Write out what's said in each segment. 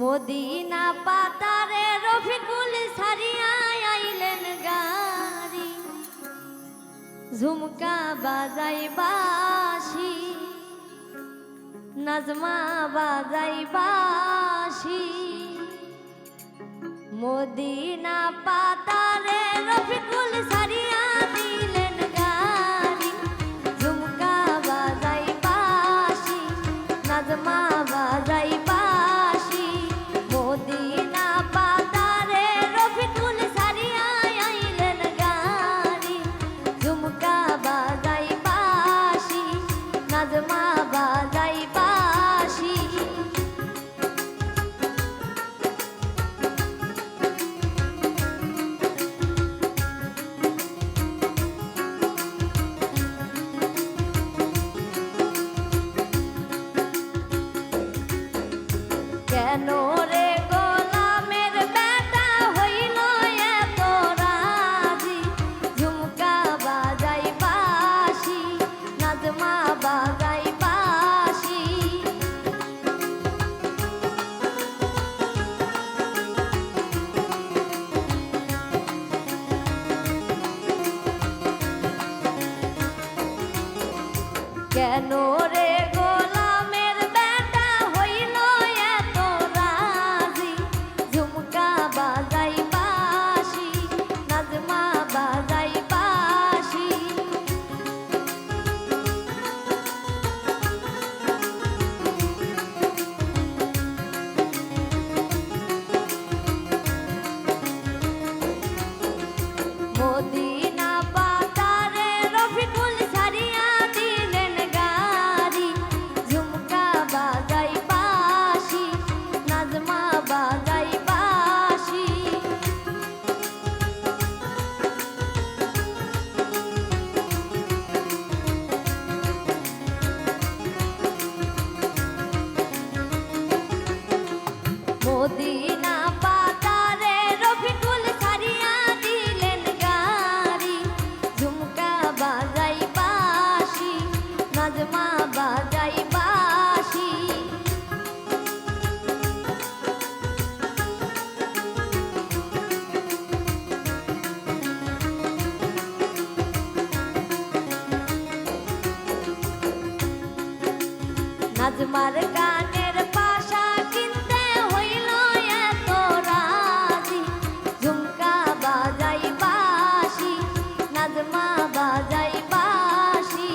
Medina পাতারে রফিকুল সারিয়া আইলেন গাড়ি। ঝুমকা বাজাই বাসি নাজমা বাজাই বাসি মদিনা পাতারে রফিকুল সারিয়া কেন আজমার গানের পাশা কিনতে হইল এত রাজি। ঝুমকা বাজাই বাসি নাজমা বাজাই বাসি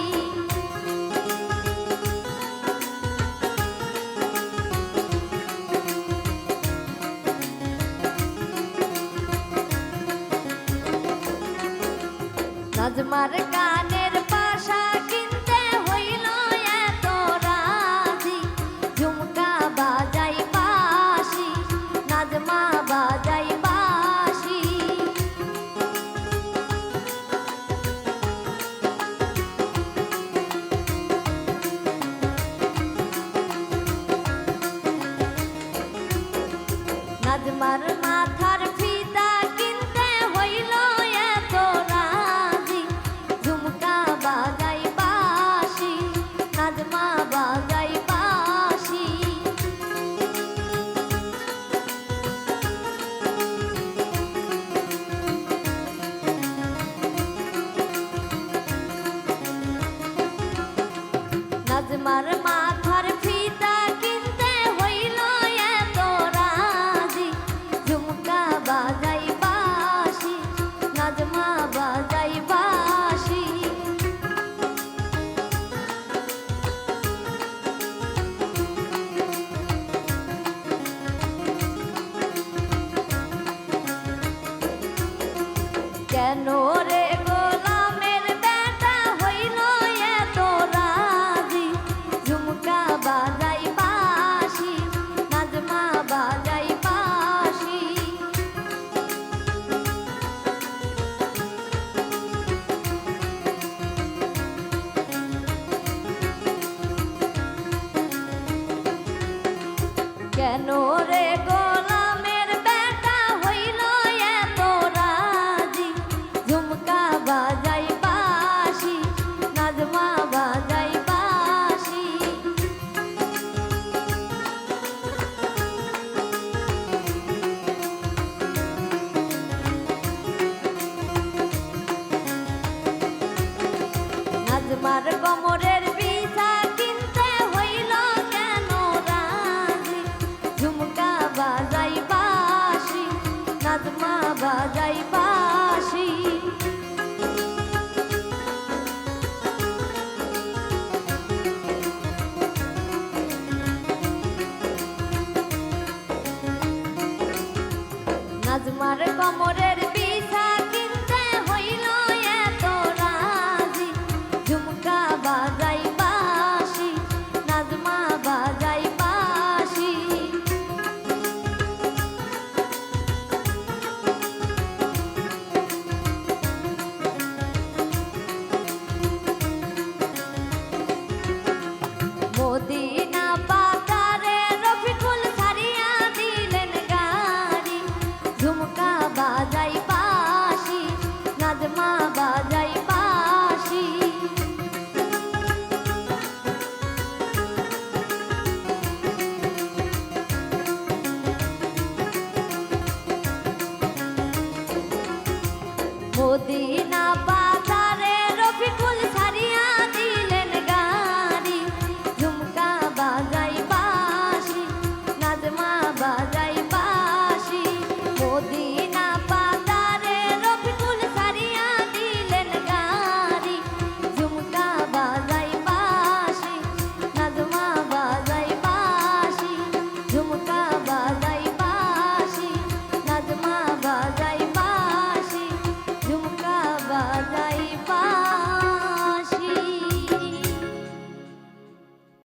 নাজমার গান রাজমার মাথার ফিতা কিনতে হইল এত রাজি। ঝুমকা বাজাই বাসি নাজমা বাজাই বাসি নাজমার কেন রে নাজমার কমরের মদিনা